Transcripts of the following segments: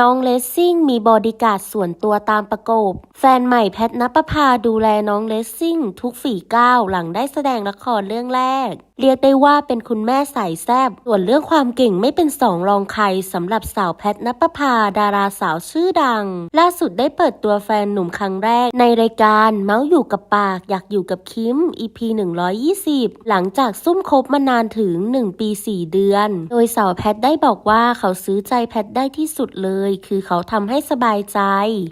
น้องเลสซิ่งมีบอดี้การ์ดส่วนตัวตามประกบ แฟนใหม่แพทนปภาดูแลน้องเลสซิ่งทุกฝีก้าวหลังได้แสดงละครเรื่องแรก เรียกได้ว่าเป็นคุณแม่สายแซบส่วนเรื่องความเก่งไม่เป็นสองรองใครสำหรับสาวแพทนปภาดาราสาวชื่อดัง ล่าสุดได้เปิดตัวแฟนหนุ่มครั้งแรก ในรายการเมาส์อยู่กับปากอยากอยู่กับคิม EP 120 หลังจากซุ่มคบมานานถึง 1 ปี 4 เดือน โดยสาวแพทได้บอกว่าเขาซื้อใจแพทได้ที่สุดเลยคือเขาทำให้สบายใจ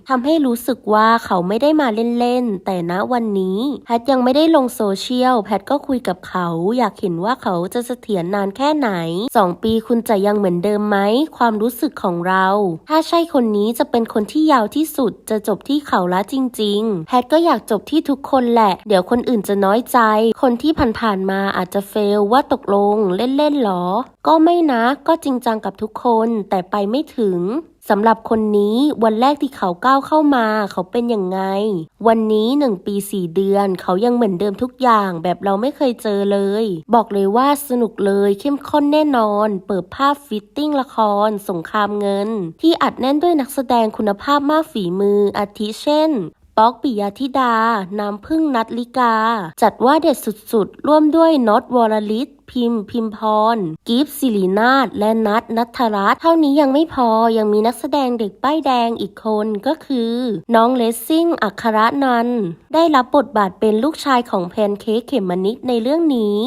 ทำให้รู้สึกว่าเขาไม่ได้มาเล่นๆ แต่ณวันนี้แพทยังไม่ได้ลงโซเชียล แพทก็คุยกับเขา อยากเห็นว่าเขาจะเสถียรนานแค่ไหน 2 ปีคุณจะยังเหมือนเดิมไหม ความรู้สึกของเรา ถ้าใช่คนนี้จะเป็นคนที่ยาวที่สุด จะจบที่เขาละจริง ๆ แพทก็อยากจบที่ทุกคนแหละ เดี๋ยวคนอื่นจะน้อยใจ คนที่ผ่านๆมาอาจจะเฟลว่าตกลงเล่นๆหรอ ก็ไม่นะ ก็จริงจังกับทุกคน แต่ไปไม่ถึงสำหรับคนนี้วันแรกที่เขาก้าวเข้ามาเขาเป็นยังไง วันนี้หนึ่งปีสี่เดือน เขายังเหมือนเดิมทุกอย่างแบบเราไม่เคยเจอเลย บอกเลยว่าสนุกเลยเข้มข้นแน่นอน เปิดภาพฟิตติ้งละคร สงครามเงิน ที่อัดแน่นด้วยนักแสดงคุณภาพมากฝีมืออาทิเช่น ป๊อกปิยาธิดา น้ำพึ่งนัทลิกา จัดว่าเด็ดสุดๆ ร่วมด้วยน็อตวรลิศพิมพ์ พิมพร กิฟสิรินาถและนัทนัทรัตเท่านี้ยังไม่พอยังมีนักแสดงเด็กป้ายแดงอีกคนก็คือ น้องเลสซิ่ง อัครนัน ได้รับบทบาทเป็นลูกชายของแพนเค้กเขมมนิดในเรื่องนี้